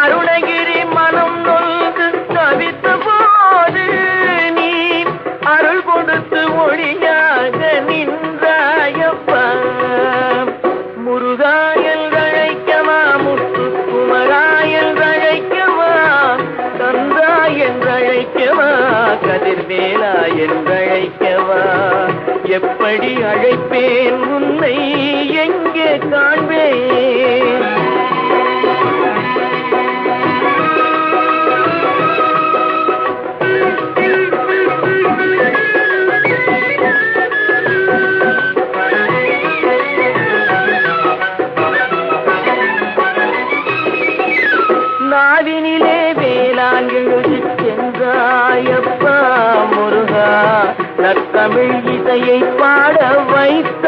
அருணகிரி மனம் நொந்து தவித்த போது நீ அருள் கொடுத்து ஒளியாக நின்றாயப்பா. முருகாயல் அழைக்கவா முத்து குமராயல் அழைக்கவா கந்தா என்றழைக்கவா கதிர்வேலா என்றழைக்கவா. எப்படி அழைப்பேன் உன்னை எங்கே காண்பேன்? நாவினிலே வேளாண் எழுதி சென்றாயப்பா முருகா. நத்தமிழ் இசையை பாட வைத்த